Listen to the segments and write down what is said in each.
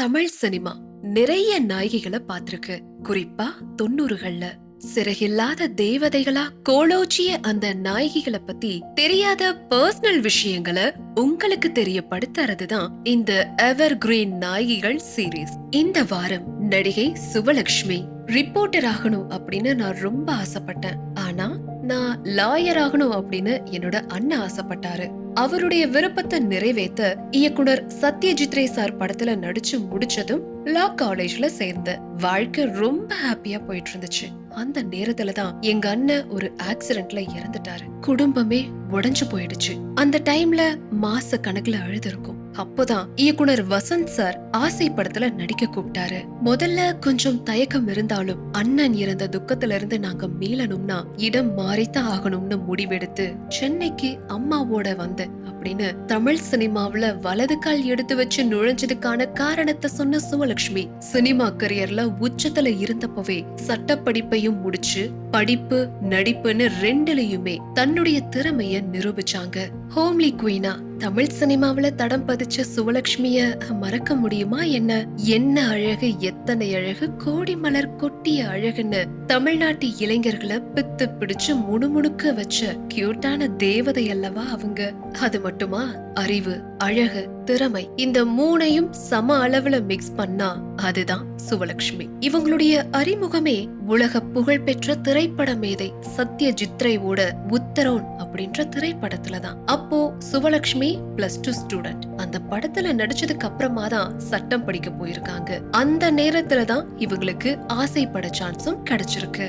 Tamil cinema நிறைய நாயகிகளை பார்த்திருக்கு. குறிப்பா தொண்ணூறுகள்ல. சிறகில்லாத தேவதைகளா கோலோச்சிய அந்த நாயகிகளை பத்தி தெரியாத பர்சனல் விஷயங்களை உங்களுக்கு தெரியப்படுத்துறதுதான் இந்த எவர் கிரீன் நாயகிகள் சீரீஸ் இந்த வாரம் நடிகை சுவலட்சுமி ரிப்போர்ட்டர் ஆகணும் அப்படின்னு நான் ரொம்ப ஆசைப்பட்டேன். நான் லாயர் ஆகணும் அப்படின்னு என்னோட அண்ணன் ஆசைப்பட்டாரு. அவருடைய விருப்பத்தை நிறைவேத்த இயக்குனர் சத்யஜித் ரே சார் படத்துல நடிச்சு முடிச்சதும் லா காலேஜ்ல சேர்ந்த வாழ்க்கை ரொம்ப ஹாப்பியா போயிட்டு இருந்துச்சு அந்த நேரத்துல தான் எங்க அண்ணன் ஒரு ஆக்சிடென்ட்ல இறந்துட்டாரு. குடும்பமே உடஞ்சு போயிடுச்சு. அந்த டைம்ல மாச கணக்குல அழுதுருக்கும். அப்போதான் இயக்குனர் வசந்த் சார் ஆசை படத்துல நடிக்க கூப்பிட்டாரு. முதல்ல கொஞ்சம் தயக்கம் இருந்தாலும் அண்ணன் இறந்த துக்கத்துல இருந்து நாங்க மீளணும்னா இடம் மாறித்தான் ஆகணும்னு முடிவெடுத்து சென்னைக்கு அம்மாவோட வந்தேன் அப்படின்னு தமிழ் சினிமாவுல வலது கால் எடுத்து வச்சு நுழைஞ்சதுக்கான காரணத்தை சொன்ன சுவலட்சுமி சினிமா கரியர்ல உச்சத்துல இருந்தப்பவே சட்ட படிப்பையும் முடிச்சு படிப்பு நடிப்புன்னு ரெண்டுலயுமே தன்னுடைய திறமைய நிரூபிச்சாங்க. ஹோம்லி குயினா தமிழ் சினிமாவுல தடம் பதிச்ச சுவலட்சுமிய மறக்க முடியுமா என்ன? என்ன அழகு எத்தனை அழகு கோடி மலர் கொட்டிய அழகுன்னு தமிழ்நாட்டு இளைஞர்களை பித்து பிடிச்சு முணுமுணுக்க வச்ச கியூட்டான தேவதை அல்லவா அவங்க? அது மட்டுமா? அறிவு. அழகு திறமை இந்த மூணையும் சம அளவுல மிக்ஸ் பண்ணா அதுதான் சுவலட்சுமி இவங்களுடைய அறிமுகமே உலக புகழ்பெற்ற திரைப்பட மேதை சத்யஜித்ரைவோட உத்தரோன் அப்படின்ற திரைப்படத்துல தான். அப்போ சுவலட்சுமி பிளஸ் டூ ஸ்டூடெண்ட் அந்த படத்துல நடிச்சதுக்கு அப்புறமா தான் சட்டம் படிக்க போயிருக்காங்க. அந்த நேரத்துல தான் இவங்களுக்கு ஆசைப்பட சான்ஸும் கிடைச்சிருக்கு.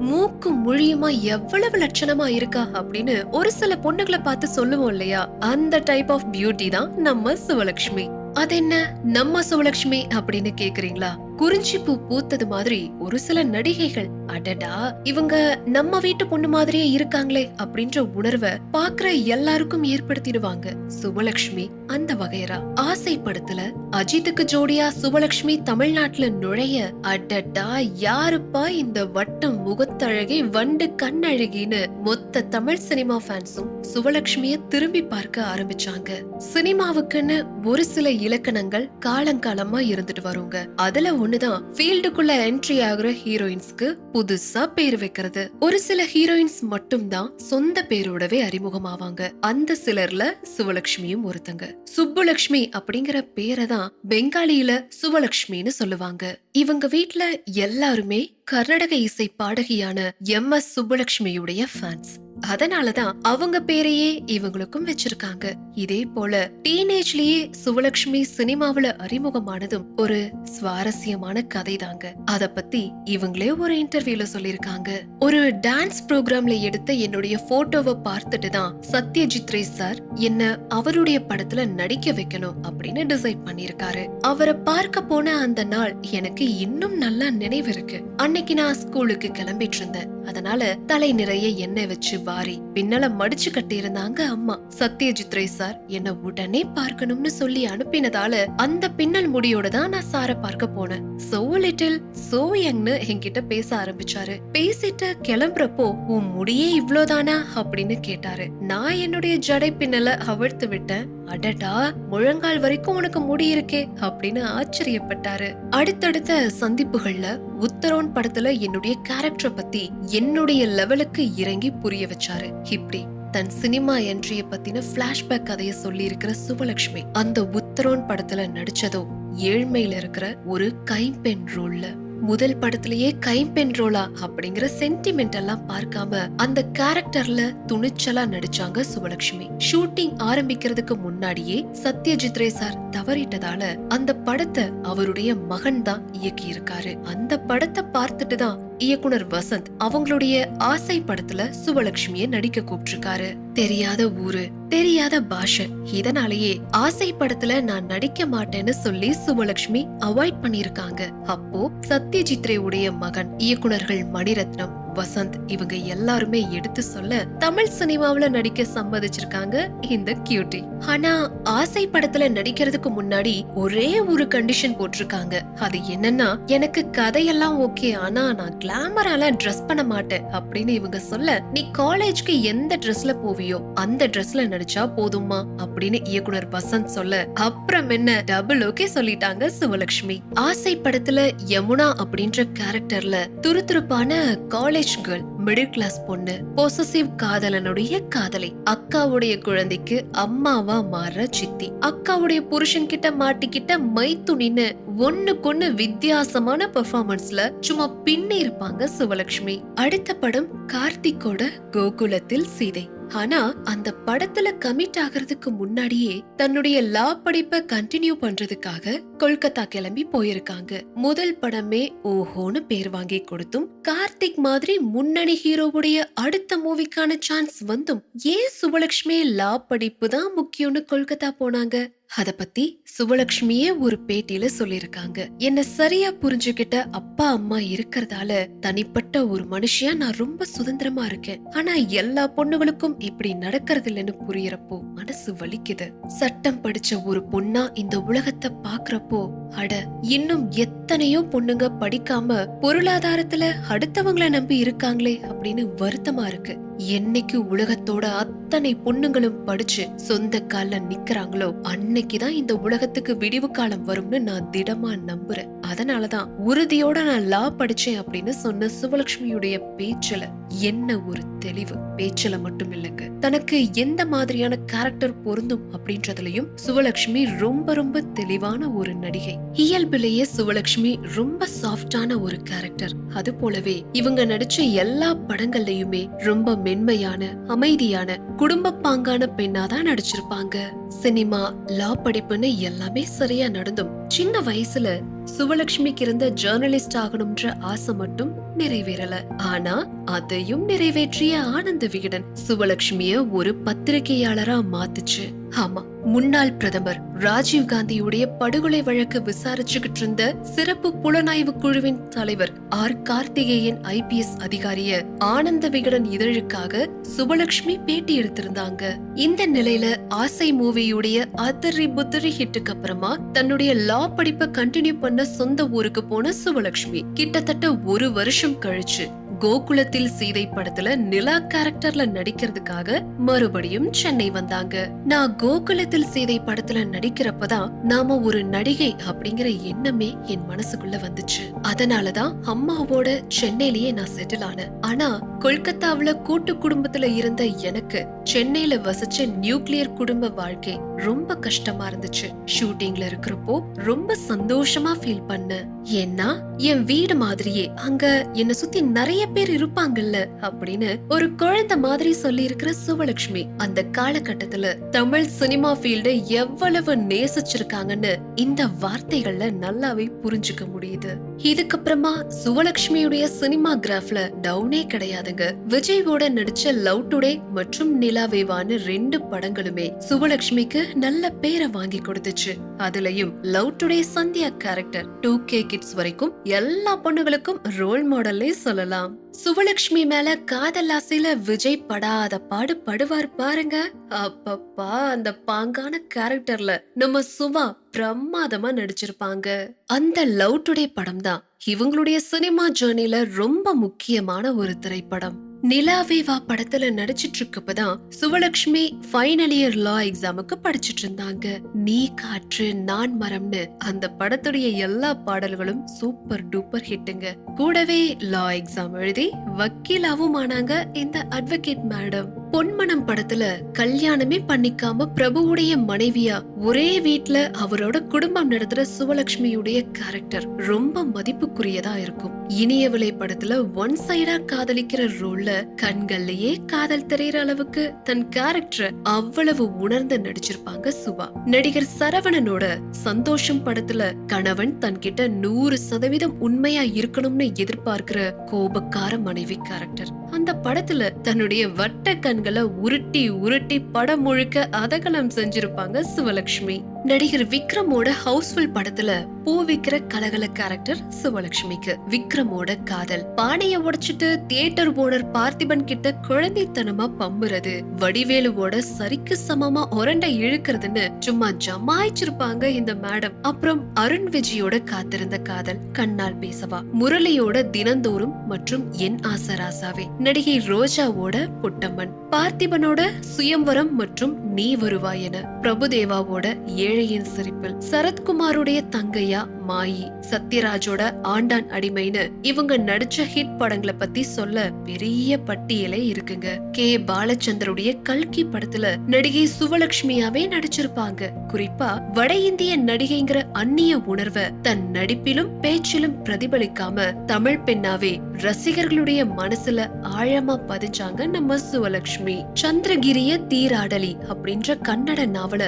மூக்கு முழியுமா எவ்வளவு லட்சணமா இருக்கா அப்படின்னு ஒரு சில பொண்ணுகளை பார்த்து சொல்லுவோம் இல்லையா? அந்த டைப் ஆஃப் பியூட்டி தான் நம்ம சிவலட்சுமி அது என்ன நம்ம சிவலட்சுமி அப்படின்னு கேக்குறீங்களா? குறிஞ்சி பூ பூத்தது மாதிரி ஒரு சில நடிகைகள் அடடா இவங்க நம்ம வீட்டு பொண்ணு மாதிரியே இருக்காங்களே அப்படின்ற உணர்வை பாக்குற எல்லாருக்கும் ஏற்படுத்திடுவாங்க. சுபலட்சுமி அந்த வகையரா ஆசை படத்துல அஜித்துக்கு ஜோடியா சுபலட்சுமி தமிழ்நாட்டுல நுழைய அடடா யாருப்பா இந்த வட்டம் முகத்தழகி வண்டு கண்ணழகின்னு மொத்த தமிழ் சினிமா ஃபேன்ஸும் சுபலட்சுமிய திரும்பி பார்க்க ஆரம்பிச்சாங்க. சினிமாவுக்குன்னு ஒரு சில இலக்கணங்கள் காலங்காலமா இருந்துட்டு வருங்க. அதுல ஒண்ணுதான். ஃபீல்டுக்குள்ள என்ட்ரி ஆகுற ஹீரோயின்ஸ்க்கு புதுசா பேர் வைக்கிறது. ஒரு சில ஹீரோயின்ஸ் மட்டும்தான் சொந்த பேரோடவே அறிமுகமாவாங்க. அந்த சிலர்ல சுவலட்சுமியும் ஒருத்தங்க. சுப்புலட்சுமி அப்படிங்கிற பேரை தான் பெங்காலியில சுவலட்சுமின்னு சொல்லுவாங்க. இவங்க வீட்டுல எல்லாருமே கர்நாடக இசை பாடகியான எம் எஸ் சுப்புலட்சுமியுடைய ஃபேன்ஸ் அதனாலதான் அவங்க பேரையே இவங்களுக்கும் வச்சிருக்காங்க. இதே போல டீனேஜ்லயே சுவலட்சுமி சினிமாவுல அறிமுகமானதும் ஒரு சுவாரஸ்யமான கதை தாங்க அத பத்தி இவங்களே ஒரு இன்டர்வியூல சொல்லிருக்காங்க ஒரு டான்ஸ் ப்ரோக்ராம்ல எடுத்த என்னுடைய போட்டோவை பார்த்துட்டு தான் சத்யஜித் ரே சார் என்ன அவருடைய படத்துல நடிக்க வைக்கணும் அப்படின்னு டிசைட் பண்ணிருக்காரு அவரை பார்க்க போன அந்த நாள் எனக்கு இன்னும் நல்லா நினைவு இருக்கு. அன்னைக்கு நான் ஸ்கூலுக்கு கிளம்பிட்டு இருந்தேன். அதனால தலை நிறைய எண்ணெய் வச்சு வாரி பின்னல மடிச்சு கட்டியிருந்தாங்க அம்மா. சத்யஜித் ரே சார் என்ன உடனே பார்க்கணும்னு சொல்லி அனுப்பினதால அந்த பின்னல் முடியோட தான் நான் சார பார்க்க போனேன். சோ லிட்டில் சோ யங்னு என்கிட்ட பேச ஆரம்பிச்சாரு. பேசிட்டு கிளம்புறப்போ உன் முடியே இவ்ளோதானா? அப்படின்னு கேட்டாரு. நான் என்னுடைய ஜடை பின்னல அவிழ்த்து விட்டேன். அடடா முழங்கால் வரைக்கும் உனக்கு முடி இருக்கே அப்படின்னு ஆச்சரியப்பட்டாரு. அடுத்தடுத்த சந்திப்புகள்ல உத்தரோன் படத்துல என்னுடைய கேரக்டரை பத்தி என்னுடைய லெவலுக்கு இறங்கி புரிய வச்சாரு. இப்படி தன் சினிமா என்ட்ரிய பத்தின பிளாஷ்பேக் கதையை சொல்லி இருக்கிற சுவலட்சுமி அந்த உத்தரோன் படத்துல நடிச்சதோ ஏழ்மையில இருக்கிற ஒரு கைம்பெண் ரோல்ல முதல் படத்திலேயே கைம்பெண் ரோலா அப்படிங்கிற சென்டிமெண்ட் எல்லாம் பார்க்காம அந்த கேரக்டர்ல துணிச்சலா நடிச்சாங்க சுபலட்சுமி ஷூட்டிங் ஆரம்பிக்கிறதுக்கு முன்னாடியே சத்யஜித் ரே சார் தவறிட்டதால அந்த படத்தை அவருடைய மகன் தான் இயக்கி இருக்காரு அந்த படத்தை பார்த்துட்டு தான் இயக்குனர் வசந்த் அவங்களுடைய ஆசை படத்துல சுவலட்சுமிய நடிக்க கூப்பிட்டிருக்காரு. தெரியாத ஊரு தெரியாத பாஷை. இதனாலேயே ஆசை படத்துல நான் நடிக்க மாட்டேன்னு சொல்லி சுபலட்சுமி அவாய்ட் பண்ணிருக்காங்க அப்போ சத்யஜித்ரே உடைய மகன் இயக்குனர்கள் மணிரத்னம் வசந்த் இவங்க எல்லாருமே எடுத்து சொல்ல தமிழ் சினிமாவில நடிக்க சம்மதிச்சிருக்காங்க இந்த கியூட்டி ஆனா ஆசை படத்துல நடிக்கிறதுக்கு முன்னாடி ஒரே ஒரு கண்டிஷன் போட்டிருக்காங்க. அது என்னன்னா எனக்கு கதையெல்லாம் ஓகே ஆனா நான் கிளாமரால ட்ரெஸ் பண்ண மாட்டேன் அப்படின்னு இவங்க சொல்ல நீ காலேஜ்க்கு எந்த ட்ரெஸ்ல போவியோ அந்த ட்ரெஸ்ல நடிச்சா போதுமா அப்படின்னு இயக்குனர் வசந்த் சொல்ல அப்புறம் என்ன? டபுள் ஓகே சொல்லிட்டாங்க சிவலட்சுமி. ஆசை படத்துல யமுனா அப்படின்ற கேரக்டர்ல துருதுருப்பான காலேஜ் கேர்ள் மிடில் கிளாஸ் பொண்ணு பொசசிவ் காதலனுடைய காதலை. அக்காவுடைய குழந்தைக்கு அம்மாவா மாற சித்தி. அக்காவுடைய புருஷன் கிட்ட மாட்டிக்கிட்ட மைத்துணின்னு ஒண்ணுக்கொண்ணு வித்தியாசமான பெர்ஃபார்மன்ஸ்ல சும்மா பின்னி இருப்பாங்க சிவலட்சுமி. அடுத்த படம் கார்த்திக்கோட கோகுலத்தில் சீதை. ஆனா அந்த படத்துல கமிட் ஆகிறதுக்கு முன்னாடியே தன்னுடைய லா படிப்பை கண்டினியூ பண்றதுக்காக கொல்கத்தா கிளம்பி போயிருக்காங்க. முதல் படமே ஓஹோன்னு பேர் வாங்கி கொடுத்தும் கார்த்திக் மாதிரி முன்னணி ஹீரோவுடைய அடுத்த மூவிக்கான சான்ஸ் வந்தும் ஏன் சுபலட்சுமி லா படிப்பு தான் முக்கியம்னு கொல்கத்தா போனாங்க? அத பத்தி சுவலட்சுமியே ஒரு பேட்டியில சொல்லிருக்காங்க என்ன சரியா புரிஞ்சுகிட்ட அப்பா அம்மா இருக்கறதால தனிப்பட்ட ஒரு மனுஷியா நான் ரொம்ப சுதந்திரமா இருக்கேன். ஆனா எல்லா பொண்ணுகளுக்கும் இப்படி நடக்கிறது இல்லைன்னு புரியறப்போ மனசு வலிக்குது. சட்டம் படிச்ச ஒரு பொண்ணா இந்த உலகத்தை பாக்குறப்போ அட இன்னும் எத்தனையோ பொண்ணுங்க படிக்காம பொருளாதாரத்துல அடுத்தவங்கள நம்பி இருக்காங்களே அப்படின்னு வருத்தமா இருக்கு. என்னைக்கு உலகத்தோட அத்தனை பொண்ணுங்களும் படிச்சு சொந்த கால்ல நிக்கிறாங்களோ அன்னைக்குதான் இந்த உலகத்துக்கு விடிவு காலம் வரும்னு நான் திடமா நம்புறேன். அதனாலதான் உறுதியோட நான் லா படிச்சேன் அப்படின்னு சொன்ன சிவலட்சுமியுடைய பேச்சுல என்ன ஒரு தெளிவு. பேச்சில மட்டும் இல்லைங்க. தனக்கு எந்த மாதிரியான கேரக்டர் பொருந்தும் அப்படின்றதுலயும் சுவலட்சுமி ரொம்ப ரொம்ப தெளிவான ஒரு நடிகை. இயல்பிலேயே சுவலட்சுமி ரொம்ப சாஃப்டான ஒரு கேரக்டர் அது போலவே இவங்க நடிச்ச எல்லா படங்கள்லயுமே ரொம்ப மென்மையான அமைதியான குடும்ப பாங்கான பெண்ணா தான் நடிச்சிருப்பாங்க. சினிமா லா படிப்புன்னு எல்லாமே சரியா நடந்தும். சின்ன வயசுல சுவலட்சுமிக்கு இருந்த ஜேர்னலிஸ்ட் ஆகணும்ன்ற ஆசை மட்டும் நிறைவேறல. ஆனா அதையும் நிறைவேற்றிய ஆனந்த விகடன் சுவலட்சுமிய ஒரு பத்திரிகையாளரா மாத்துச்சு. ஆமா முன்னாள் பிரதமர் ராஜீவ் காந்தியுடைய படுகொலை வழக்கு விசாரிச்சுக்கிட்டு இருந்த சிறப்பு புலனாய்வு குழுவின் தலைவர் ஆர். கார்த்திகேயன் ஐபிஎஸ் அதிகாரிய ஆனந்த விகடன் இதழுக்காக சுபலட்சுமி பேட்டி எடுத்திருந்தாங்க. இந்த நிலையில ஆசை மூவியுடைய அதரி புத்தரி ஹிட்டுக்கு அப்புறமா தன்னுடைய லா படிப்பை கண்டினியூ பண்ண சொந்த ஊருக்கு போன சுபலட்சுமி கிட்டத்தட்ட ஒரு வருஷம் கழிச்சு கோகுலத்தில் சீதை படத்துல நிலா கேரக்டர்ல நடிக்கிறதுக்காக மறுபடியும் சென்னை வந்தாங்க. நான் கோகுலத்தில் சீதை படத்துல நடிக்கிறப்பதான் நாம ஒரு நடிகை அப்படிங்கிற எண்ணமே என் மனசுக்குள்ள வந்துச்சு. அதனாலதான் அம்மாவோட சென்னையிலேயே நான் செட்டில் ஆனேன். ஆனா கொல்கத்தாவுல கூட்டு குடும்பத்துல இருந்த எனக்கு சென்னையில வசிச்ச நியூக்ளியர் குடும்ப வாழ்க்கை ரொம்ப கஷ்டமா இருந்துச்சு. ஷூட்டிங்ல இருக்கிறப்போ ரொம்ப சந்தோஷமா ஃபீல் பண்ணேன் ஏன்னா என் வீடு மாதிரியே அங்க என்ன சுத்தி நிறைய பேர் இருப்பாங்கல்ல அப்படின்னு ஒரு குழந்தை மாதிரி சொல்லி இருக்கிற சுவலட்சுமி அந்த காலகட்டத்துல தமிழ் சினிமா ஃபீல்ட எவ்வளவு நேசிச்சிருக்காங்கன்னு இந்த வார்த்தைகள்ல நல்லாவே புரிஞ்சுக்க முடியுது. இதுக்கப்புறமா சுவலட்சுமியுடைய சினிமா கிராஃப்ல டவுனே கிடையாது. கிடையாதுங்க விஜயோட நடிச்ச லவ் டுடே மற்றும் நிலாவேவான்னு ரெண்டு படங்களுமே சுவலட்சுமிக்கு நல்ல பேரை வாங்கி கொடுத்துச்சு. அதுலயும் love today Sandhya character two K kids வரைக்கும் எல்லா பொண்ணுகளுக்கும் ரோல் மாடல்லே சொல்லலாம். சுவலட்சுமி மேல காதல் ஆசையில விஜய் படாத பாடு படுவார் பாருங்க. அப்பப்பா அந்த பாங்கான கேரக்டர்ல நம்ம சுவா பிரமாதமா நடிச்சிருப்பாங்க. அந்த லவ் டுடே படம் தான் இவங்களுடைய சினிமா ஜேர்னில ரொம்ப முக்கியமான ஒரு திரைப்படம். நிலாவேவா படத்துல நடிச்சிட்டு இருக்கப்பதான் சுவலட்சுமி ஃபைனல் இயர் லா எக்ஸாமுக்கு படிச்சிட்டு இருந்தாங்க நீ காற்று நான் மரம்னு அந்த படத்துடைய எல்லா பாடல்களும் சூப்பர் டூப்பர் ஹிட்டுங்க கூடவே லா எக்ஸாம் எழுதி வக்கீலாவும் ஆனாங்க இந்த அட்வொகேட் மேடம் பொன்மனம் படத்துல கல்யாணமே பண்ணிக்காம பிரபுவுடைய மனைவியா ஒரே வீட்ல அவரோட குடும்பம் நடத்துற சுவலட்சுமியுடைய கேரக்டர் ரொம்ப மதிப்புக்குரியதா இருக்கும். இனியவிலை படத்துல ஒன் சைடா காதலிக்கிற ரோல்ல கண்கள்லயே காதல் தெரியற அளவுக்கு தன் கேரக்டர் அவ்வளவு உணர்ந்து நடிச்சிருப்பாங்க சுபா. நடிகர் சரவணனோட சந்தோஷம் படத்துல கணவன் தன்கிட்ட நூறு சதவீதம் உண்மையா இருக்கணும்னு எதிர்பார்க்கிற கோபக்கார மனைவி கேரக்டர் அந்த படத்துல தன்னுடைய வட்ட கண்களை உருட்டி உருட்டி படம் முழுக்க அதகலம் செஞ்சிருப்பாங்க சிவலட்சுமி நடிகர் விக்ரமோட ஹவுஸ்ஃபுல் படத்துல பூ விக்கிற கலகல கேரக்டர் சிவலட்சுமிக்கு. விக்ரமோட காதல். பானைய உடைச்சிட்டு தியேட்டர் ஓனர் பார்த்திபன் கிட்ட குழந்தைத்தனமா பம்புறது. வடிவேலுவோட சரிக்கு சமமா உரண்டை இழுக்கிறதுன்னு சும்மா ஜமாய்ச்சிருப்பாங்க இந்த மேடம் அப்புறம் அருண் விஜயோட காத்திருந்த காதல். கண்ணால் பேசவா. முரளியோட தினந்தோறும் மற்றும் என் ஆசராசாவே நடிகை ரோஜாவோட புட்டம்மன். பார்த்திபனோட சுயம்வரம் மற்றும் நீ வருவாய் என பிரபுதேவாவோட ஏழையின் சிரிப்பில் சரத்குமாருடைய தங்கையா மாயி சத்யராஜோட ஆண்டான் அடிமைன்னு இவங்க நடிச்ச ஹிட் படங்களை பத்தி சொல்ல பெரிய பட்டியலே இருக்குங்க. கே. பாலச்சந்தருடைய கல்கி படத்துல நடிகை சுவலட்சுமியாவே நடிச்சிருப்பாங்க. குறிப்பா வட இந்திய நடிகைங்கிற அந்நிய உணர்வை தன் நடிப்பிலும் பேச்சிலும் பிரதிபலிக்காம தமிழ் பெண்ணாவே ரசிகர்களுடைய மனசுல ஆழமா பதிஞ்சாங்க நம்ம சுவலட்சுமி சந்திரகிரிய தீராடலி அப்படின்ற கன்னட நாவல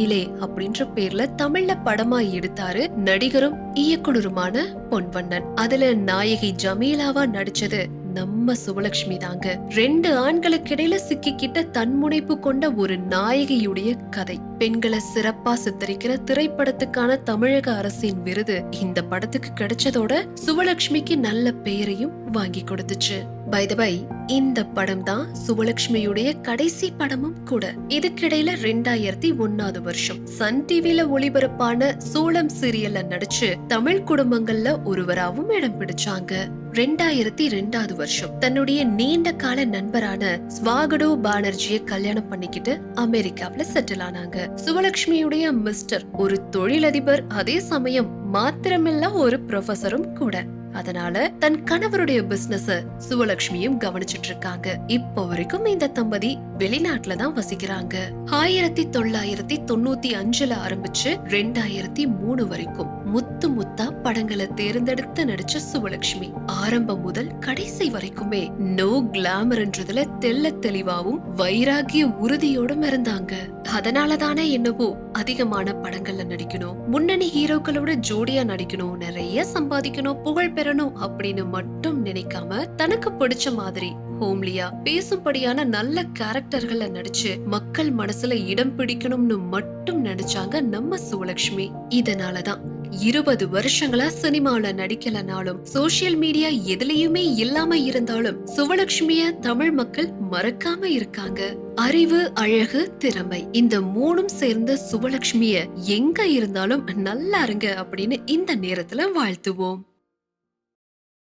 வானிலே அப்படின்ற பேர்ல தமிழ்ல படமா எடுத்தாரு நடிகரும் இயக்குனருமான பொன்வண்ணன். அதுல நாயகி ஜமீலாவா நடிச்சது நம்ம சுபலட்சுமி தாங்க. ரெண்டு ஆண்களுக்கு இடையில சிக்கிக்கிட்ட தன்முனைப்பு கொண்ட ஒரு நாயகியுடைய கதை. பெண்களை சிறப்பா சித்தரிக்கிற திரைப்படத்துக்கான தமிழக அரசின் விருது இந்த படத்துக்கு கிடைச்சதோட சுவலட்சுமிக்கு நல்ல பெயரையும் வாங்கி கொடுத்துச்சு. பை த பை இந்த படம் தான் சுவலட்சுமியுடைய கடைசி படமும் கூட. இதுக்கிடையில ரெண்டாயிரத்தி ஒன்னாவது வருஷம். சன் டிவில ஒளிபரப்பான சோளம் சீரியல்ல நடிச்சு தமிழ் குடும்பங்கள்ல ஒருவராவும் இடம் பிடிச்சாங்க. ரெண்டாயிரத்தி ரெண்டாவது வருஷம். தன்னுடைய நீண்ட கால நண்பரான ஸ்வாகடோ பானர்ஜியை கல்யாணம் பண்ணிக்கிட்டு அமெரிக்காவில செட்டில் ஆனாங்க. சுவலட்சுமியுடைய மிஸ்டர் ஒரு தொழிலதிபர் அதே சமயம் மாத்திரமில்ல ஒரு ப்ரொஃபசரும் கூட. அதனால தன் கணவருடைய பிசினஸ சுவலட்சுமியும் கவனிச்சிட்டு இருக்காங்க இப்போ வரைக்கும் இந்த தம்பதி வெளிநாட்டுல தான் வசிக்கிறாங்க. ஆயிரத்தி தொள்ளாயிரத்தி தொண்ணூத்தி அஞ்சுல ஆரம்பிச்சு ரெண்டாயிரத்தி மூணு வரைக்கும். முத்து முத்தா படங்களை தேர்ந்தெடுத்து நடிச்ச சுவலட்சுமி ஆரம்பம் முதல் கடைசி வரைக்குமே நோ கிளாமர்ன்றதுல தெல்ல தெளிவாவும் வைராகிய உறுதியோடும் இருந்தாங்க. அதனாலதானே என்னவோ அதிகமான படங்கள்ல நடிக்கணும் முன்னணி ஹீரோக்களோட ஜோடியா நடிக்கணும் நிறைய சம்பாதிக்கணும் புகழ் பெறணும் அப்படின்னு மட்டும் நினைக்காம தனக்கு பிடிச்ச மாதிரி ஹோம்லியா பேசும்படியான நல்ல கேரக்டர்கள்ல நடிச்சு மக்கள் மனசுல இடம் பிடிக்கணும்னு மட்டும் நினைச்சாங்க நம்ம சுவலட்சுமி இதனாலதான் இருபது வருஷங்களா சினிமால நடிக்கலனாலும் சோசியல் மீடியா எதுலயுமே இல்லாம இருந்தாலும் சுவலட்சுமிய தமிழ் மக்கள் மறக்காம இருக்காங்க. அறிவு அழகு திறமை இந்த மூணும் சேர்ந்த சுவலட்சுமிய எங்க இருந்தாலும் நல்லா இருங்க அப்படின்னு இந்த நேரத்துல வாழ்த்துவோம்.